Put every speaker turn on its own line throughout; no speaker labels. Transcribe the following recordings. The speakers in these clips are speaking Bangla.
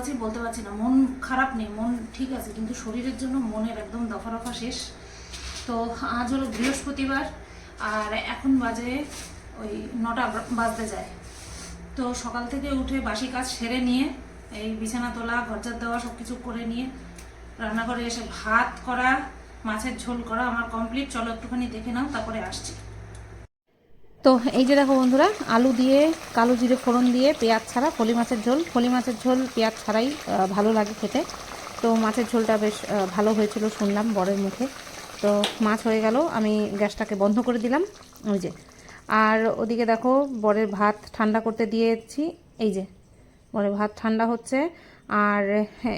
আছি বলতে পারছি না। মন খারাপ নেই, মন ঠিক আছে, কিন্তু শরীরের জন্য মনের একদম দফা রফা শেষ। তো আজ হলো বৃহস্পতিবার, আর এখন বাজে ওই নটা বাজতে যায়। তো সকাল থেকে উঠে বাসি কাজ সেরে নিয়ে, এই বিছানা তোলা ঘরজার দেওয়া সব কিছু করে নিয়ে রান্নাঘরে এসে ভাত করা, মাছের ঝোল করা আমার কমপ্লিট চলো একটুখানি দেখে নাও, তারপরে আসছি।
তো এই যে দেখো বন্ধুরা, আলু দিয়ে, কালো জিরে ফোড়ন দিয়ে পেঁয়াজ ছাড়া, ফলি মাছের ঝোল। ফলি মাছের ঝোল পেঁয়াজ ছাড়াই ভালো লাগে খেতে। তো মাছের ঝোলটা বেশ ভালো হয়েছিল শুনলাম বরের মুখে। তো মাছ হয়ে গেল, আমি গ্যাসটাকে বন্ধ করে দিলাম। ওই যে। আর ওদিকে দেখো, বরের ভাত ঠান্ডা করতে দিয়েছি। এই যে, বরের ভাত ঠান্ডা হচ্ছে। আর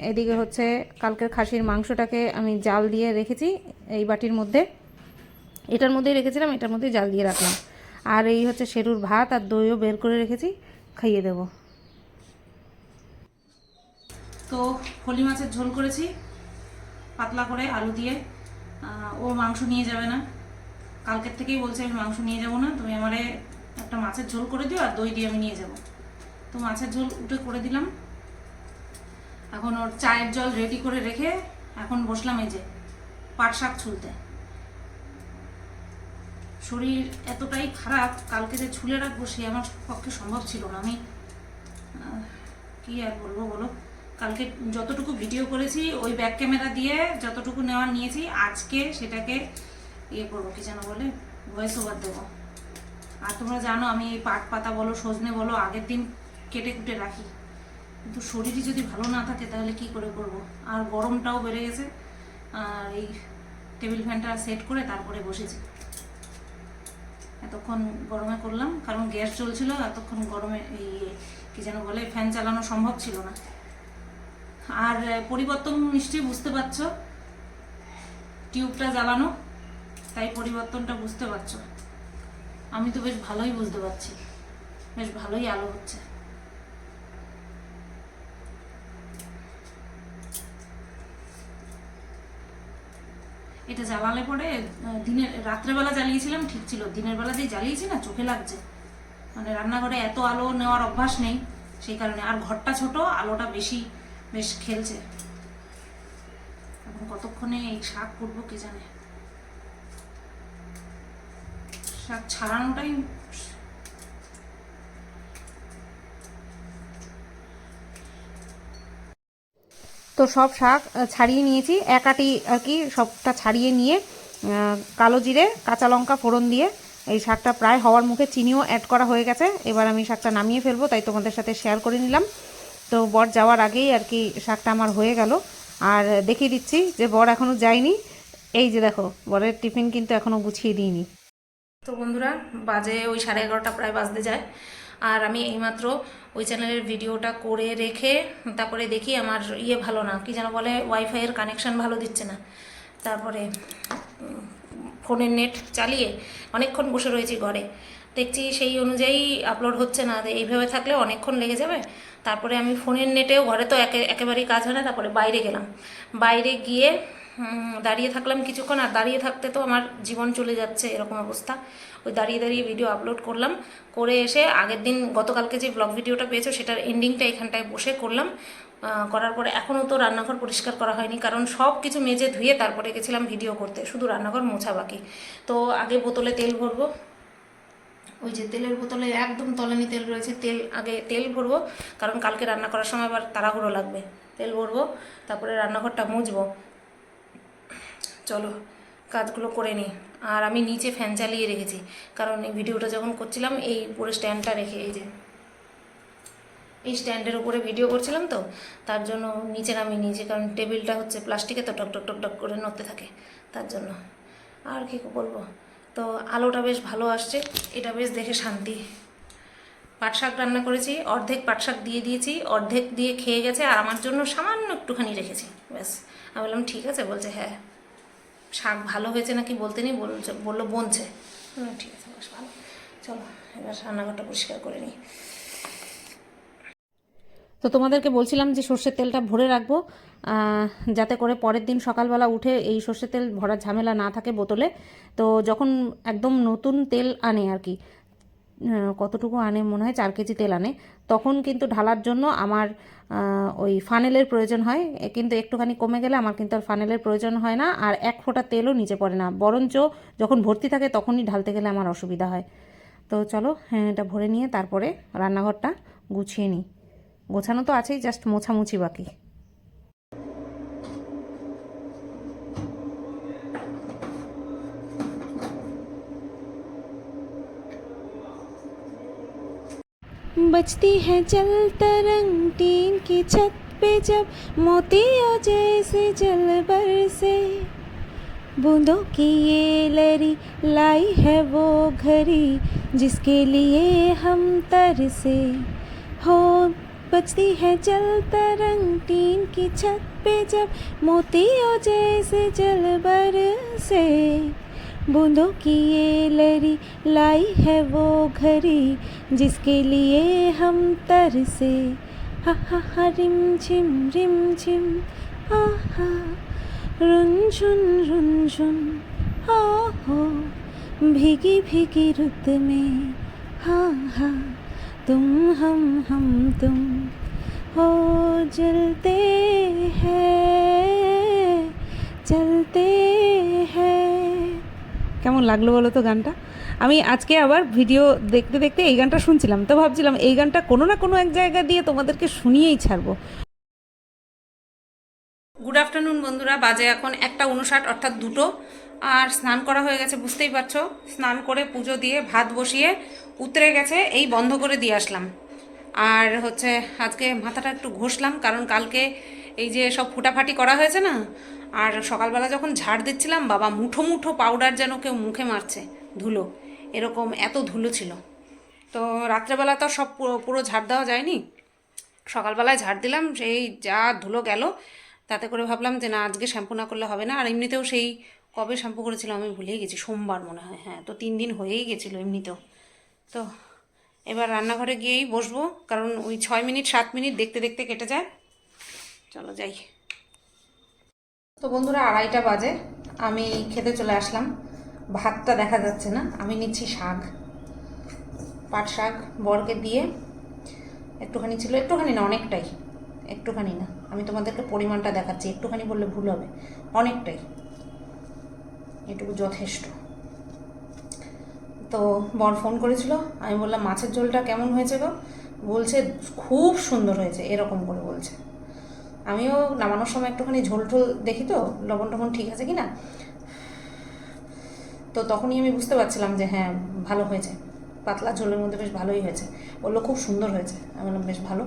এদিকে হচ্ছে, কালকের খাসির মাংসটাকে আমি জাল দিয়ে রেখেছি, এই বাটির মধ্যে। এটার মধ্যেই রেখেছিলাম, এটার মধ্যেই জাল দিয়ে রাখলাম। আর এই হচ্ছে সেরুর ভাত আর দইও বের করে রেখেছি, খাইয়ে দেব।
তো ফলি মাছের ঝোল করেছি, পাতলা করে আলু দিয়ে। ও মাংস নিয়ে যাবে না। কালকের থেকেই বলছে আমি মাংস নিয়ে যাব না, তুমি আমারে একটা মাছের ঝোল করে দিও আর দই দিয়ে আমি নিয়ে যাব। তো মাছের ঝোল উঠে করে দিলাম। এখন ওর চায়ের জল রেডি করে রেখে এখন বসলাম এই যে পাট শাক ছুলতে। শরীর এতটাই খারাপ, কালকে যে ছুলে রাখব সে আমার পক্ষে সম্ভব ছিল না। আমি কি আর বলব বলো? কালকে যতটুকু ভিডিও করেছি, ওই ব্যাক ক্যামেরা দিয়ে যতটুকু নেওয়ার নিয়েছি, আজকে সেটাকে ইয়ে করব, কি যেন বলে ভয়েস ওভার দেবো। আর তোমরা জানো, আমি এই পাট পাতা বলো, সজনে বলো, আগের দিন কেটে কুটে রাখি। কিন্তু শরীরই যদি ভালো না থাকে, তাহলে কি করে করব? আর গরমটাও বেড়ে গেছে। আর এই টেবিল ফ্যানটা সেট করে তারপরে বসেছি। এতক্ষণ গরমে করলাম, কারণ গ্যাস চলছিল এতক্ষণ গরমে এই কি যেন বলে, ফ্যান চালানো সম্ভব ছিল না। আর পরিবর্তন নিশ্চয়ই বুঝতে পারছ? টিউবটা জ্বালানো, তাই পরিবর্তনটা বুঝতে পারছ। আমি তো বেশ ভালোই বুঝতে পারছি। বেশ ভালোই আলো হচ্ছে। এটা জ্বালালে পরে দিনের, রাত্রেবেলা জ্বালিয়েছিলাম, ঠিক ছিল। দিনের বেলা যে জ্বালিয়েছি না, চোখে লাগছে। মানে রান্নাঘরে এত আলো নেওয়ার অভ্যাস নেই, সেই কারণে। আর ঘরটা ছোট, আলোটা বেশি, বেশ খেলছে। এখন কতক্ষণে এই শাক করব কে জানে? শাক ছাড়ানোটাই
তো সব শাক ছাড়িয়ে নিয়েছি। এক আটি আর কি, সবটা ছাড়িয়ে নিয়ে কালো জিরে, কাঁচা লঙ্কা ফোড়ন দিয়ে এই শাকটা প্রায় হওয়ার মুখে চিনিও অ্যাড করা হয়ে গেছে। এবার আমি শাকটা নামিয়ে ফেলব, তাই তোমাদের সাথে শেয়ার করে নিলাম। তো বর যাওয়ার আগেই আর কি শাকটা আমার হয়ে গেল। আর দেখিয়ে দিচ্ছি যে বর এখনও যায়নি। এই যে দেখো, বরের টিফিন কিন্তু এখনও গুছিয়ে দিইনি।
তো বন্ধুরা, বাজে ওই সাড়ে এগারোটা প্রায় বাজতে যায়। আর আমি এইমাত্র ওই চ্যানেলের ভিডিওটা করে রেখে, তারপরে দেখি আমার ইয়ে ভালো না, কি যেন বলে ওয়াইফাইয়ের কানেকশান ভালো দিচ্ছে না। তারপরে ফোনের নেট চালিয়ে অনেকক্ষণ বসে রয়েছি ঘরে। দেখছি সেই অনুযায়ী আপলোড হচ্ছে না এইভাবে থাকলে অনেকক্ষণ লেগে যাবে। তারপরে আমি ফোনের নেটেও ঘরে তো একে, একেবারেই কাজ হয় না, তারপরে বাইরে গেলাম। বাইরে গিয়ে দাঁড়িয়ে থাকলাম কিছুক্ষণ, আর দাঁড়িয়ে থাকতে তো আমার জীবন চলে যাচ্ছে, এরকম অবস্থা। ওই দাঁড়িয়ে দাঁড়িয়ে ভিডিও আপলোড করলাম। করে এসে আগের দিন গতকালকে যে ব্লগ ভিডিওটা পেয়েছ, সেটার এন্ডিংটা এখানটায় বসে করলাম। করার পরে এখনও তো রান্নাঘর পরিষ্কার করা হয়নি, কারণ সব কিছু মেজে ধুয়ে তারপরে গেছিলাম ভিডিও করতে। শুধু রান্নাঘর মোছা বাকি। তো আগে বোতলে তেল ভরবো। ওই যে তেলের বোতলে একদম তলানি তেল রয়েছে, তেল আগে তেল ভরবো, কারণ কালকে রান্না করার সময় আবার তাড়াহুড়ো লাগবে। তেল ভরবো, তারপরে রান্নাঘরটা মুছবো। চলো। কাজগুলো করে নিই আর আমি নিচে ফ্যান চালিয়ে রেখেছি। কারণ এই ভিডিওটা যখন করছিলাম, এই উপরে স্ট্যান্ডটা রেখে, এই যে, এই স্ট্যান্ডের উপরে ভিডিও করছিলাম তো, তার জন্য নিচে নামিয়ে নিয়েছি। কারণ টেবিলটা হচ্ছে প্লাস্টিকে তো টক টক টক টক করে নড়তে থাকে, তার জন্য। আর কি বলব? তো আলোটা বেশ ভালো আসছে, এটা বেশ দেখে শান্তি। পাট শাক রান্না করেছি, অর্ধেক পাট শাক দিয়ে দিয়েছি, অর্ধেক দিয়ে খেয়ে গেছে, আর আমার জন্য সামান্য একটুখানি রেখেছি, ব্যাস। আমি বললাম, ঠিক আছে, বলছে হ্যাঁ। শাক ভালো হয়েছে নাকি বলতে নেই বলল বনছে। ঠিক আছে, বেশ ভালো। চলো, এবার রান্নাঘরটা পরিষ্কার করে নিই।
তো তোমাদেরকে বলছিলাম যে সর্ষের তেলটা ভরে রাখব যাতে করে পরের দিন সকালবেলা উঠে এই সর্ষের তেল ভরার ঝামেলা না থাকে বোতলে। তো যখন একদম নতুন তেল আনে আর কি কতটুকু আনে মনে হয়, চার কেজি তেল আনে। তখন কিন্তু ঢালার জন্য আমার ওই ফানেলের প্রয়োজন হয়। কিন্তু একটুখানি কমে গেলে আমার কিন্তু আর ফানেলের প্রয়োজন হয় না। আর এক ফোঁটা তেলও নিচে পড়ে না। বরঞ্চ যখন ভর্তি থাকে তখনই ঢালতে গেলে আমার অসুবিধা হয়। তো চলো হ্যাঁ এটা ভরে নিয়ে তারপরে রান্নাঘরটা গুছিয়ে নিই। গোছানো তো আছেই জাস্ট মোছামুছি বাকি।
बजती है जल तरंग टीन की छत पे जब मोतियों जैसे जल बरसे बूंदों की ये लरी लाई है वो घड़ी जिसके लिए हम तरसे हो, बजती है जल तरंग टीन की छत पे जब मोतियों जैसे जल बरसे बूंदों की ये लरी लाई है वो घड़ी जिसके लिए हम तरसे हा हा हा रिम झिम रिम झिम हा हा रुनझुन रुनझुन हो हो भीगी भीगी रुत में हाँ हाँ तुम हम हम तुम हो जलते हैं चलते हैं
কেমন লাগলো বলো তো গানটা আমি আজকে আবার ভিডিও দেখতে দেখতে এই গানটা শুনছিলাম, তো ভাবছিলাম এই গানটা কোনো না কোনো এক জায়গা দিয়ে তোমাদেরকে শুনিয়েই ছাড়বো।
গুড আফটারনুন বন্ধুরা, বাজে এখন একটা উনষাট, অর্থাৎ দুটো। আর স্নান করা হয়ে গেছে, বুঝতেই পারছ? স্নান করে পুজো দিয়ে, ভাত বসিয়ে উতরে গেছে, এই বন্ধ করে দিয়ে আসলাম। আর হচ্ছে, আজকে মাথাটা একটু ঘষলাম, কারণ কালকে এই যে সব ফুটাফাটি করা হয়েছে না, আর সকালবেলা যখন ঝাড় দিচ্ছিলাম, বাবা মুঠো মুঠো পাউডার যেন কেউ মুখে মারছে, ধুলো। এরকম এত ধুলো ছিল। তো রাত্রেবেলা তো সব পুরো ঝাড় দেওয়া যায়নি। সকালবেলায় ঝাড় দিলাম, সেই যা ধুলো গেল, তাতে করে ভাবলাম যে না, আজকে শ্যাম্পু না করলে হবে না। আর এমনিতেও সেই কবে শ্যাম্পু করেছিলাম আমি ভুলেই গেছি, সোমবার মনে হয়। হ্যাঁ তো তিন দিন হয়েই গেছিল এমনিতেও। তো এবার রান্নাঘরে গিয়েই বসবো, কারণ ওই ছয় মিনিট, সাত মিনিট দেখতে দেখতে কেটে যায়। চলো যাই। তো বন্ধুরা, আড়াইটা বাজে। আমি খেতে চলে আসলাম। ভাতটা দেখা যাচ্ছে না। আমি নিচ্ছি শাক। পাট শাক বরকে দিয়ে একটুখানি ছিল। একটুখানি না, অনেকটাই। একটুখানি না। আমি তোমাদেরকে পরিমাণটা দেখাচ্ছি। একটুখানি বললে ভুল হবে। অনেকটাই। এটুকু যথেষ্ট। তো বর ফোন করেছিল। আমি বললাম, মাছের ঝোলটা কেমন হয়েছে গো? বলছে, খুব সুন্দর হয়েছে। এরকম করে বলছে। আমিও নামানোর সময় একটুখানি ঝোল টোল দেখি তো লবণ টবণ ঠিক আছে কি না তো তখনই আমি বুঝতে পারছিলাম যে হ্যাঁ ভালো হয়েছে। পাতলা ঝোলের মধ্যে বেশ ভালোই হয়েছে। বলল, খুব সুন্দর হয়েছে। আমি বললাম, বেশ ভালো।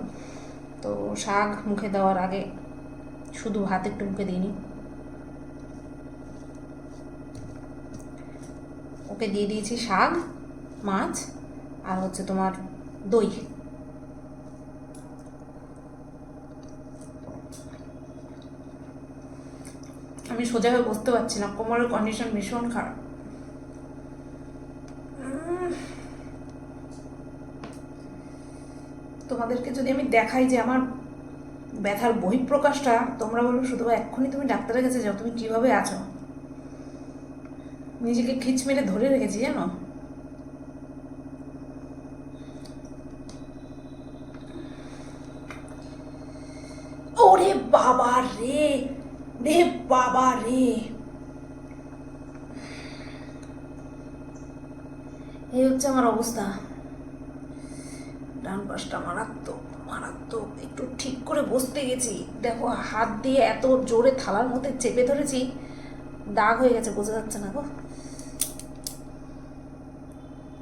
তো শাক মুখে দেওয়ার আগে শুধু ভাত একটু মুখে দিইনি। ওকে দিয়ে দিয়েছি শাক, মাছ আর হচ্ছে তোমার দই। আমি সোজা হয়ে বসতে পারছি না, কোমরের কন্ডিশন ভীষণ খারাপ। তোমাদেরকে যদি আমি দেখাই যে আমার ব্যথার বহিঃপ্রকাশটা, তোমরা বলবে, শুধু এক্ষুনি তুমি ডাক্তারের কাছে যাও, তুমি কীভাবে আছো? নিজেকে খিচ মেরে ধরে রেখেছি, জানো? ওরে বাবা রে! রে বাবা রে! এই হচ্ছে আমার অবস্থা। ডান পাশটা মারাত্মক মারাত্মক। একটু ঠিক করে বসতে গেছি। দেখো, হাত দিয়ে এত জোরে থালার মধ্যে চেপে ধরেছি, দাগ হয়ে গেছে, বোঝা যাচ্ছে না গো।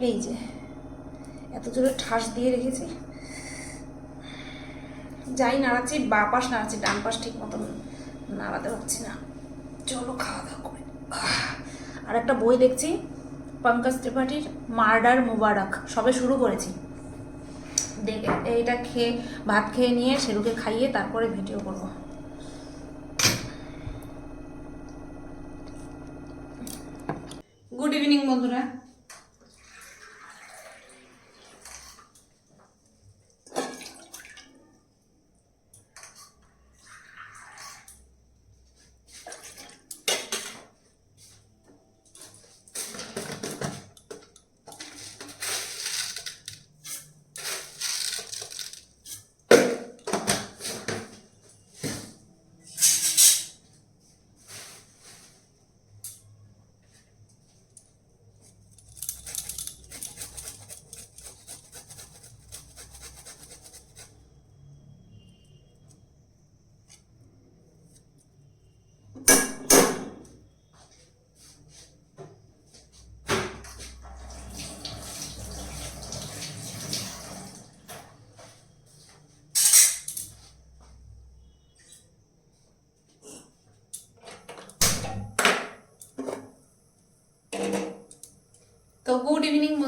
এই যে, এত জোরে ঠাস দিয়ে রেখেছি। যাই নাড়াচ্ছি, বা পাশ নাড়াচ্ছি, ডান পাশ ঠিক মতন নাড়াতে পারছি না। চলো, খাওয়া দাওয়া করে। আর একটা বই দেখছি, পঙ্কজ ত্রিপাঠীর মার্ডার মুবারক। সবে শুরু করেছি। এইটা খেয়ে ভাত খেয়ে নিয়ে সেরুকে খাইয়ে তারপরে ভিডিও করব। গুড ইভিনিং বন্ধুরা।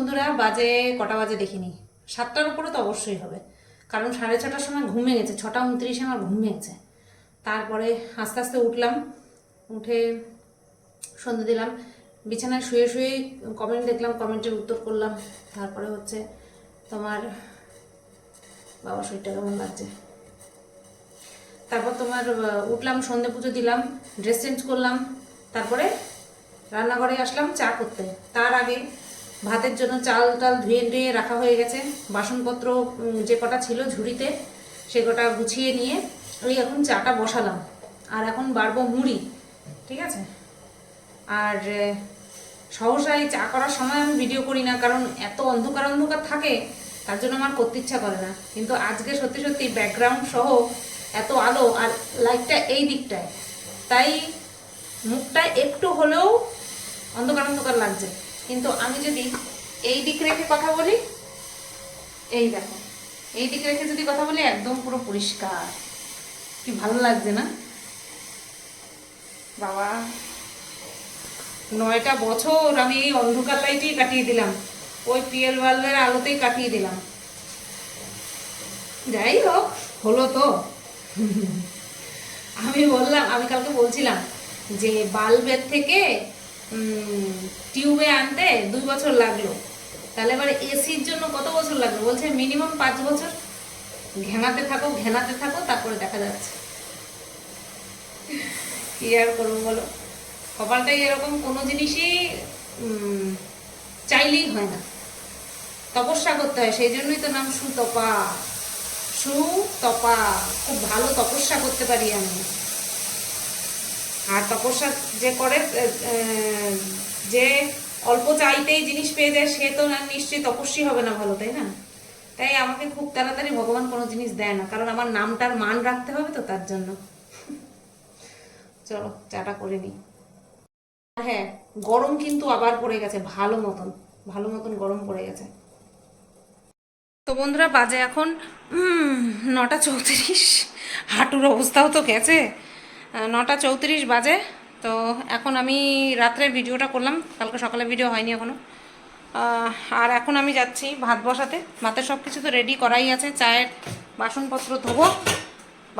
বন্ধুরা, বাজে, কটা বাজে দেখিনি। সাতটার উপরে তো অবশ্যই হবে। কারণ সাড়ে ছটার সময় ঘুমে গেছে ছটা উনত্রিশে আমার ঘুম ভেঙেছে। তারপরে আস্তে আস্তে উঠলাম, উঠে সন্ধে দিলাম। বিছানায় শুয়ে শুয়ে কমেন্ট দেখলাম কমেন্টের উত্তর করলাম। তারপরে হচ্ছে তোমার বাবা শরীরটা কেমন লাগছে? তারপর তোমার উঠলাম, সন্ধে পুজো দিলাম ড্রেস চেঞ্জ করলাম। তারপরে রান্নাঘরে আসলাম চা করতে। তার আগে ভাতের জন্য চাল টাল ধুয়ে ধুয়ে রাখা হয়ে গেছে। বাসনপত্র যে কটা ছিল ঝুড়িতে, সে কটা গুছিয়ে নিয়ে ওই এখন চাটা বসালাম। আর এখন বাড়বো মুড়ি, ঠিক আছে? আর সহসা এই চা করার সময় আমি ভিডিও করি না, কারণ এত অন্ধকার অন্ধকার থাকে, তার জন্য আমার করতে ইচ্ছা করে না। কিন্তু আজকে সত্যি সত্যি ব্যাকগ্রাউন্ড সহ এত আলো আর লাইটটা এই দিকটায়। তাই মুখটা একটু হলেও অন্ধকার অন্ধকার লাগছে। কিন্তু আমি যদি এই দিক রেখে কথা বলি, এই দেখো, এই দিক রেখে যদি কথা বলি, একদম পুরো পরিষ্কার। কি ভালো লাগছে না? বাবা, নয়টা বছর আমি এই অন্ধকার লাইটেই কাটিয়ে দিলাম। ওই পিএল বাল্বের আলোতেই কাটিয়ে দিলাম। যাই হোক, হলো তো। আমি বললাম, আমি কালকে বলছিলাম যে, বাল্বের থেকে টিউবে আনতে দুই বছর লাগল। তাহলে এবার এসির জন্য কত বছর লাগল? বলছে মিনিমাম পাঁচ বছর। ঘেনাতে থাকো ঘেনাতে থাকো, তারপরে দেখা যাচ্ছে। কি আর করব বলো? কপালটাই এরকম, কোনো জিনিসই চাইলেই হয় না। তপস্যা করতে হয়, সেই জন্যই তো নাম সুতপা। সুতপা, খুব ভালো তপস্যা করতে পারি আমি। আর তপস্যা যে করে যে অল্প চাইতেই জিনিস পেয়ে যায়, সে তো নিশ্চয়ই তপস্বী হবে না ভালো, তাই না? তাই আমাকে খুব তাড়াতাড়ি ভগবান কোনো জিনিস দেয় না, কারণ আমার নামটার মান রাখতে হবে তো তার জন্য। চলো, চাটা করে নিই। হ্যাঁ গরম কিন্তু আবার পড়ে গেছে, ভালো মতন ভালো মতন গরম পড়ে গেছে। তো বন্ধুরা, বাজে এখন নটা চৌত্রিশ, হাঁটুর অবস্থাও তো গেছে। নটা চৌত্রিশ বাজে, তো এখন আমি রাত্রের ভিডিওটা করলাম, কালকে সকালে ভিডিও হয়নি এখনও আর এখন আমি যাচ্ছি ভাত বসাতে। ভাতের সব কিছু তো রেডি করাই আছে, চায়ের বাসনপত্র ধোবো।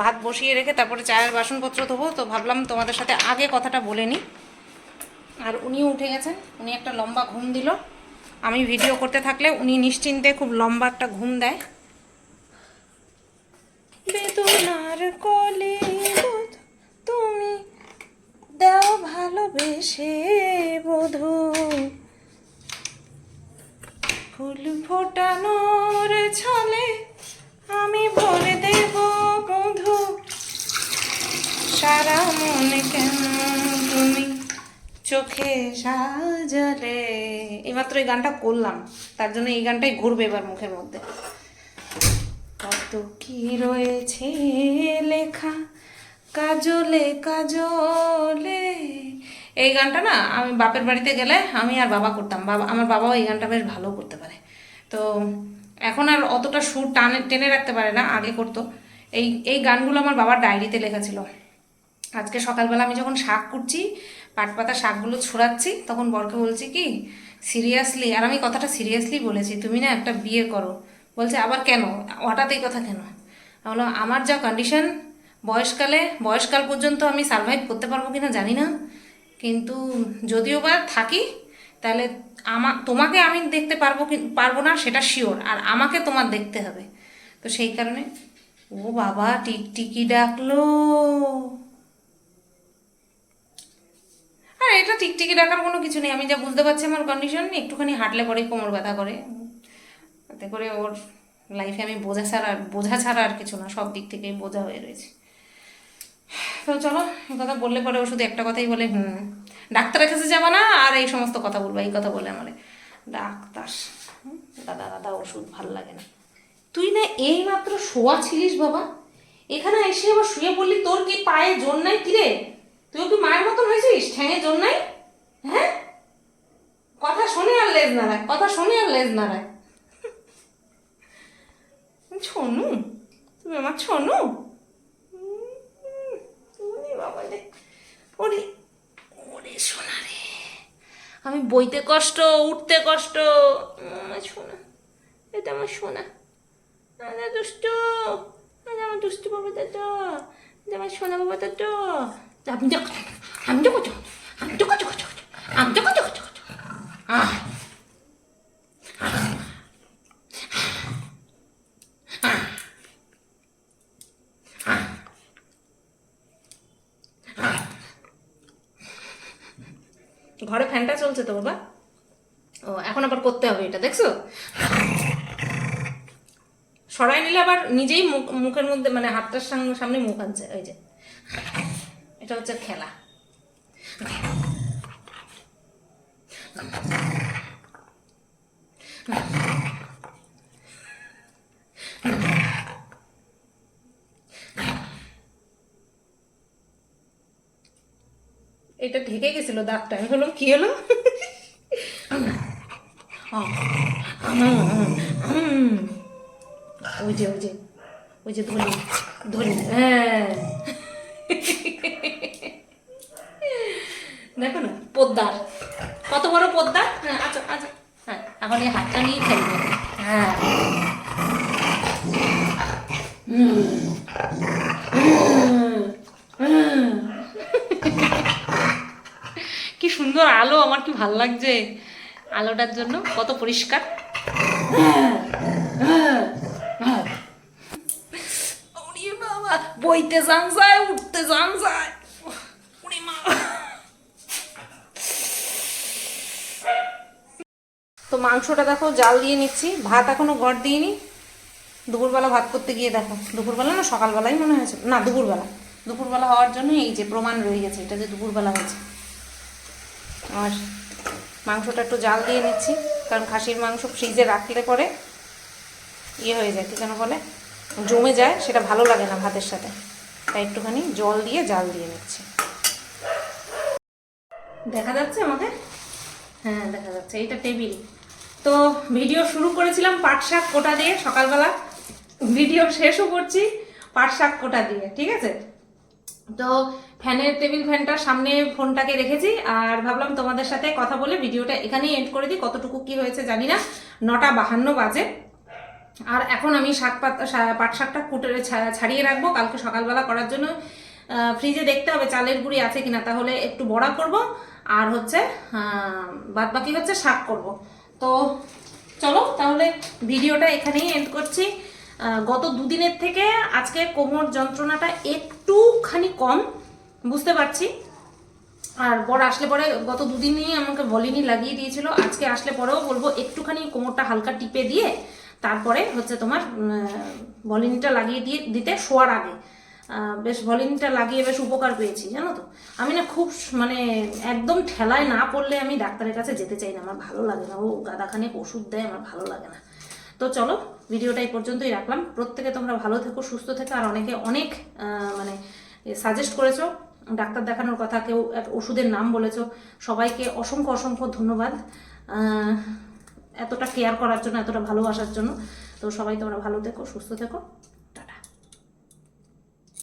ভাত বসিয়ে রেখে তারপরে চায়ের বাসনপত্র ধোবো, তো ভাবলাম তোমাদের সাথে আগে কথাটা বলে নিই। আর উনিও উঠে গেছেন, উনি একটা লম্বা ঘুম দিল। আমি ভিডিও করতে থাকলে উনি নিশ্চিন্তে খুব লম্বা একটা ঘুম দেয়। বেদনার কলে তুমি দাও ভালোবেসে বধু। ফুল ফোটানোর ছলে আমি ভরে দেব বধু সারা মনে কেন তুমি চোখে সাজালে? এইমাত্র এই গানটা করলাম, তার জন্য এই গানটাই ঘুরবে এবার মুখের মধ্যে। কত কি রয়েছে লেখা কাজলে কাজলে। এই গানটা না আমি বাপের বাড়িতে গেলে আমি আর বাবা করতাম। বাবা, আমার বাবাও এই গানটা বেশ ভালো করতে পারে। তো এখন আর অতটা সুর টানে, টেনে রাখতে পারে না, আগে করতো। এই এই গানগুলো আমার বাবার ডায়েরিতে লেখা ছিল। আজকে সকালবেলা আমি যখন শাক কুটছি, পাট পাতা শাকগুলো ছড়াচ্ছি, তখন বরকে বলছি কি, সিরিয়াসলি, আর আমি কথাটা সিরিয়াসলি বলেছি, তুমি না একটা বিয়ে করো। বলছে, আবার কেন? হঠাৎ এই কথা কেন? বললাম, আমার যা কন্ডিশন বয়সকালে, বয়সকাল পর্যন্ত আমি সার্ভাইভ করতে পারব কিনা জানি না। কিন্তু যদিও বা থাকি, তাহলে আমা, তোমাকে আমি দেখতে পারব কি, পারব না সেটা শিওর আর আমাকে তোমার দেখতে হবে। তো সেই কারণে, ও বাবা টিকটিকি ডাকলো। আর, এটা টিকটিকি ডাকার কোনো কিছু নেই, আমি যা বুঝতে পারছি আমার কন্ডিশন নিয়ে, একটুখানি হাঁটলে পরেই কোমর ব্যথা করে। তাতে করে ওর লাইফে আমি বোঝা ছাড়া বোঝা ছাড়া আর কিছু না, সব দিক থেকেই বোঝা হয়ে রয়েছে। তো চলো এই কথা বললে পরে ও শুধু একটা কথাই বলে, হুম ডাক্তারের কাছে যাবা না, আর এই সমস্ত কথা বলব। এই কথা বলে আমারে। ডাক্তার দাদা দাদা, ওষুধ ভালো লাগে না। তুই না এই মাত্র শোয়া ছিলিস বাবা? এখানে এসে আবার শুয়ে পড়লি, তোর কি পায়ে জোর নাই কিরে? তুই কি মায়ের মতন হয়েছিস? ঠ্যাঙে জোর নাই? হ্যাঁ? কথা শোনে আর লেজ নাড়ায়, কথা শোনে আর লেজ নাড়ায়। ছনু, তুমি আমার ছনু? ওরে ওরে ওরে সোনা রে। আমি বইতে কষ্ট, উঠতে কষ্ট। আমার শোনা, এটা আমার শোনা। আমার দুষ্ট দাদা আমার দুষ্টু বাবা দাদা আমার সোনা বাবা দাদা আমি তো আমি তো কত আমি তো কত কত আমি তো কত কত কত আহ ঘরে ফ্যানটা চলছে তো বাবা। ও, এখন আবার করতে হবে এটা, দেখছ? সরাই নিলে আবার নিজেই মুখ, মুখের মধ্যে মানে হাতটার সামনে মুখ আনছে, ওই যে। এটা হচ্ছে খেলা। এটা ঢেকে গেছিল দাঁতটা আমি বললাম, কি হলো? ওই যে ওই যে ওই যে ধরি ধরি হ্যাঁ। দেখো না, পোদ্দার। কত বড় পোদ্দার? হ্যাঁ আচ্ছা আচ্ছা। হ্যাঁ এখন এই হাতটা নিয়ে খেলবে। হ্যাঁ। হুম। কি সুন্দর আলো, আমার কি ভালো লাগছে? আলোটার জন্য কত পরিষ্কার। বইতে যান যায়, উঠতে যান যায়। তো মাংসটা দেখো, জাল দিয়ে নিচ্ছি। ভাত এখনও গড় দিইনি। দুপুরবেলা ভাত করতে গিয়ে দেখো, দুপুরবেলা না, সকালবেলাই মনে হয়েছে। না, দুপুরবেলা। দুপুরবেলা হওয়ার জন্য এই যে প্রমাণ রয়ে গেছে, এটা যে দুপুরবেলা হয়েছে। আর মাংসটা একটু জাল দিয়ে নিচ্ছি, কারণ খাসির মাংস ফ্রিজে রাখলে পরে ইয়ে হয়ে যায়, কি যেন বলে, জমে যায়, সেটা ভালো লাগে না ভাতের সাথে। তাই একটুখানি জল দিয়ে জাল দিয়ে নিচ্ছি। দেখা যাচ্ছে আমাদের? হ্যাঁ দেখা যাচ্ছে, এইটা টেবিল। তো ভিডিও শুরু করেছিলাম পাট শাক কোটা দিয়ে সকালবেলা। ভিডিও শেষও করছি পাট শাক কোটা দিয়ে, ঠিক আছে? তো ফ্যানের টেবিল ফ্যানটার সামনে ফোনটাকে রেখেছি, আর ভাবলাম তোমাদের সাথে কথা বলে ভিডিওটা এখানেই এন্ড করে দিই, কতটুকু কি হয়েছে জানি না। নটা বাহান্ন বাজে। আর এখন আমি শাক পাত পাট শাকটা কুটে ছাড়িয়ে রাখব। কালকে সকালবেলা করার জন্য ফ্রিজে দেখতে হবে চালের গুঁড়ি আছে কিনা, তাহলে একটু বড়া করব। আর হচ্ছে বাদ বাকি হচ্ছে শাক করব। তো চলো, তাহলে ভিডিওটা এখানেই এন্ড করছি। গত দুদিনের থেকে আজকে কোমর যন্ত্রণাটা একটুখানি কম, বুঝতে পারছি। আর বড় আসলে পরে গত দুদিনই আমাকে ভলিনি লাগিয়ে দিয়েছিল। আজকে আসলে পরেও বলব, একটুখানি কোমরটা হালকা টিপে দিয়ে তারপরে হচ্ছে তোমার ভলিনিটা লাগিয়ে দিয়ে দিতে শোয়ার আগে। বেশ ভলিনিটা লাগিয়ে বেশ উপকার পেয়েছি, জানো তো? আমি না খুব মানে একদম ঠেলায় না পড়লে আমি ডাক্তারের কাছে যেতে চাই না। আমার ভালো লাগে না। ও গাদাখানেক ওষুধ দেয়, আমার ভালো লাগে না। তো চলো ভিডিওটা এই পর্যন্তই রাখলাম। প্রত্যেকে তোমরা ভালো থেকো, সুস্থ থেকো, আর অনেকে অনেক মানে সাজেস্ট করেছ। ডাক্তার দেখানোর কথা কেউ এক ওষুধের নাম বলেছ। সবাইকে অসংখ্য অসংখ্য ধন্যবাদ এতটা কেয়ার করার জন্য, এতটা ভালোবাসার জন্য। তো সবাই তোমরা ভালো থেকো, সুস্থ থেকো।